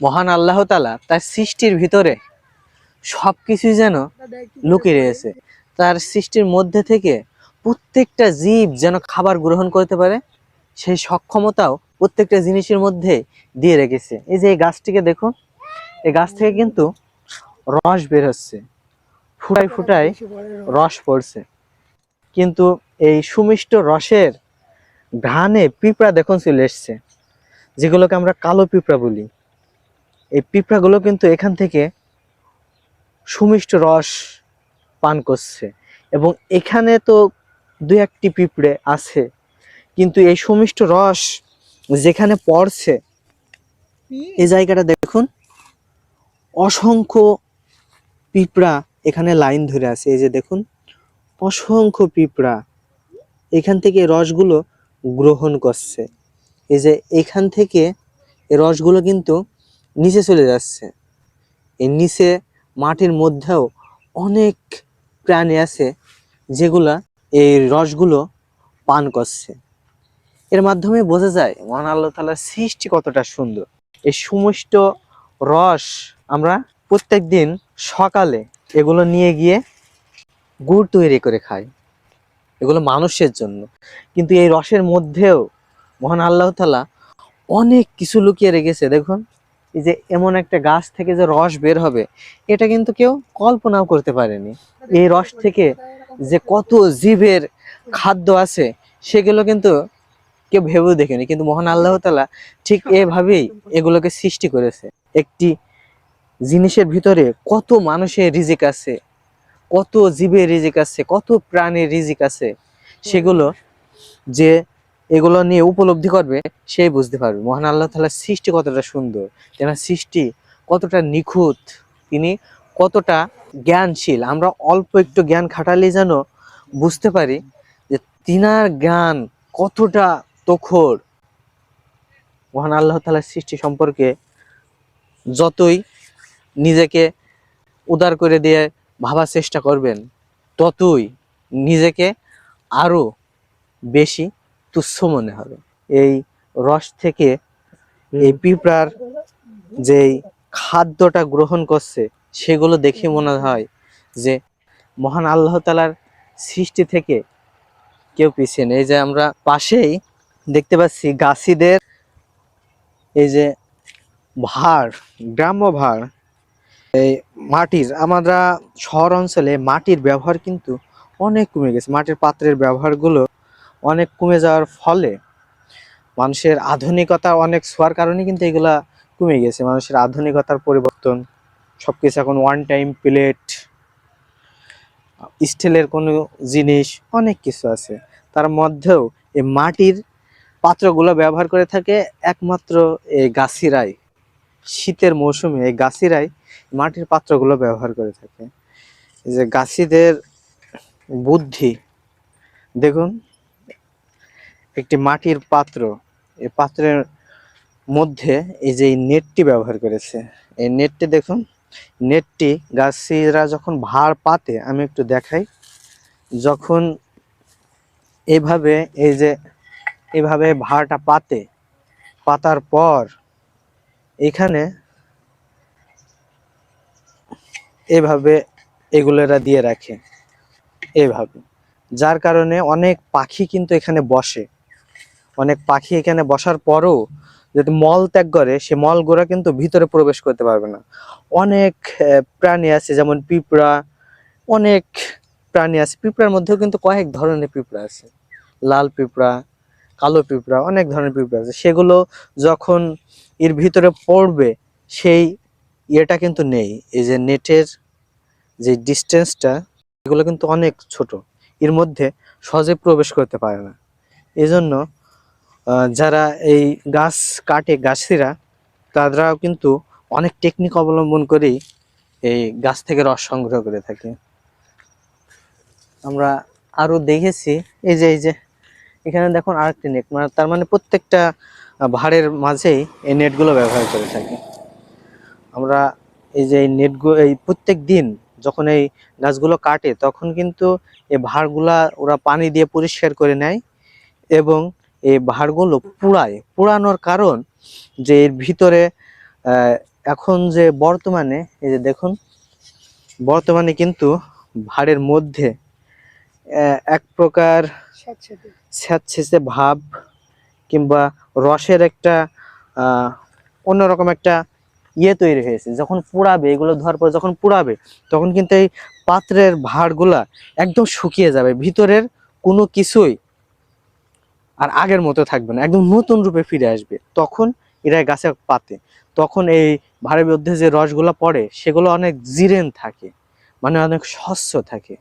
মহান আল্লাহ তালা তার সৃষ্টির ভিতরে সব কিছুই যেন লুকিয়ে রয়েছে। তার সৃষ্টির মধ্যে থেকে প্রত্যেকটা জীব যেন খাবার গ্রহণ করতে পারে, সেই সক্ষমতাও প্রত্যেকটা জিনিসের মধ্যে দিয়ে রেখেছে। এই যে এই গাছটিকে দেখুন, এই গাছ থেকে কিন্তু রস বের হচ্ছে। ফুটাই ফুটাই রস পড়ছে। কিন্তু এই সুমিষ্ট রসের ঘ্রাণে পিঁপড়া দেখুন চলে এসছে, যেগুলোকে আমরা কালো পিঁপড়া বলি। এই পিঁপড়াগুলো কিন্তু এখান থেকে সুমিষ্ট রস পান করছে। এবং এখানে তো দু একটি পিঁপড়ে আছে কিন্তু এই সুমিষ্ট রস যেখানে পড়ছে এই জায়গাটা দেখুন অসংখ্য পিঁপড়া এখানে লাইন ধরে আছে। এই যে দেখুন অসংখ্য পিঁপড়া এখান থেকে রসগুলো গ্রহণ করছে। এই যে এখান থেকে এই রসগুলো কিন্তু নিচে চলে যাচ্ছে। এই নিচে মাটির মধ্যেও অনেক প্রাণী আছে যেগুলা এই রসগুলো পান করছে। এর মাধ্যমে বোঝা যায়, মহান আল্লাহ তালার সৃষ্টি কতটা সুন্দর। এই সমস্ত রস আমরা প্রত্যেক দিন সকালে এগুলো নিয়ে গিয়ে গুড় তৈরি করে খাই। এগুলো মানুষের জন্য। কিন্তু এই রসের মধ্যেও মহান আল্লাহ তালা অনেক কিছু লুকিয়ে রেখেছে, দেখুন। এই যে এমন একটা গাছ থেকে যে রস বের হবে, এটা কিন্তু কেউ কল্পনাও করতে পারেনি। এই রস থেকে যে কত জীবের খাদ্য আছে, সেগুলো কিন্তু কেউ ভেবেও দেখেনি। কিন্তু মহান আল্লাহ তালা ঠিক এভাবেই এগুলোকে সৃষ্টি করেছে। একটি জিনিসের ভিতরে কত মানুষের রিজিক আছে, কত জীবের রিজিক আছে, কত প্রাণীর রিজিক আছে, সেগুলো যে এগুলো নিয়ে উপলব্ধি করবে সেই বুঝতে পারবে। মহান আল্লাহ তালার সৃষ্টি কতটা সুন্দর তেনার সৃষ্টি কতটা নিখুঁত, তিনি কতটা জ্ঞানশীল। আমরা অল্প একটু জ্ঞান খাটালে যেন বুঝতে পারি যে তিনার জ্ঞান কতটা তখর। মহান আল্লাহ তালার সৃষ্টি সম্পর্কে যতই নিজেকে উদার করে দিয়ে ভাবার চেষ্টা করবেন, ততই নিজেকে আরও বেশি তুচ্ছ মনে হবে। এই রস থেকে এই পিঁপড়ার যেই খাদ্যটা গ্রহণ করছে, সেগুলো দেখে মনে হয় যে মহান আল্লাহ তালার সৃষ্টি থেকে কেউ পিছিয়ে নেই। যে আমরা পাশেই দেখতে পাচ্ছি গাছিদের এই যে ভার গ্রাম্য ভার এই মাটির আমরা শহর অঞ্চলে মাটির ব্যবহার কিন্তু অনেক কমে গেছে। মাটির পাত্রের ব্যবহারগুলো অনেক কমে যাওয়ার ফলে মানুষের আধুনিকতা অনেক ছোঁয়ার কারণে কিন্তু এগুলা কমে গেছে। মানুষের আধুনিকতার পরিবর্তন, সবকিছু এখন ওয়ান টাইম প্লেট স্টিলের কোনো জিনিস, অনেক কিছু আছে। তার মধ্যেও এই মাটির পাত্রগুলো ব্যবহার করে থাকে একমাত্র এই গাছিরাই। শীতের মৌসুমে এই গাছিরাই মাটির পাত্রগুলো ব্যবহার করে থাকে। যে গাছিদের বুদ্ধি, দেখুন একটি মাটির পাত্র। এই পাত্রের মধ্যে এই যে নেটটি ব্যবহার করেছে, এই নেটটি দেখুন, নেটটি গাছিরা যখন ভাড় পাতে, আমি একটু দেখাই, যখন এভাবে এই যে এভাবে ভাড়টা পাতে, পাতার পর এখানে এভাবে এগুলোরা দিয়ে রাখে, এভাবে। যার কারণে অনেক পাখি কিন্তু এখানে বসে। অনেক পাখি এখানে বসার পরও যদি মল ত্যাগ করে, সে মলগুলা কিন্তু ভিতরে প্রবেশ করতে পারবে না। অনেক প্রাণী আছে, যেমন পিঁপড়া। অনেক প্রাণী আছে, পিঁপড়ার মধ্যেও কিন্তু কয়েক ধরনের পিঁপড়া আছে। লাল পিঁপড়া, কালো পিঁপড়া, অনেক ধরনের পিঁপড়া আছে। সেগুলো যখন এর ভিতরে পড়বে, সেই ইয়েটা কিন্তু নেই। এই যে নেটের যে ডিস্টেন্সটা, এগুলো কিন্তু অনেক ছোট। এর মধ্যে সহজে প্রবেশ করতে পারে না। এজন্য যারা এই গাছ কাটে গাছিরা তারাও কিন্তু অনেক টেকনিক অবলম্বন করেই এই গাছ থেকে রস সংগ্রহ করে থাকে। আমরা আরও দেখেছি, এই যে এই যে, এখানে দেখুন আরেকটি নেট মানে তার মানে প্রত্যেকটা ভাড়ের মাঝেই এই নেটগুলো ব্যবহার করে থাকে। আমরা এই যে এই নেটগুলো এই প্রত্যেক দিন যখন এই গাছগুলো কাটে, তখন কিন্তু এই ভাড়গুলা ওরা পানি দিয়ে পরিষ্কার করে নেয় এবং এই ভাড়গুলো পুড়ায়। পুড়ানোর কারণ যে এর ভিতরে এখন যে বর্তমানে এই যে দেখুন বর্তমানে কিন্তু ভাড়ের মধ্যে এক প্রকার স্যাঁতসেঁচে ভাব কিংবা রসের একটা অন্যরকম একটা ইয়ে তৈরি হয়েছে। যখন পুড়াবে এগুলো ধোয়ার পর যখন পুড়াবে তখন কিন্তু এই পাত্রের ভাঁড়গুলা একদম শুকিয়ে যাবে। ভিতরের কোনো কিছুই আর আগের মতো থাকবে না। একদম নতুন রূপে ফিরে আসবে। তখন এরা গাছে পাতে। তখন এই ভাড়ের মধ্যে যে রসগুলো পড়ে, সেগুলো অনেক জিরেন থাকে। মানে অনেক স্বচ্ছ থাকে।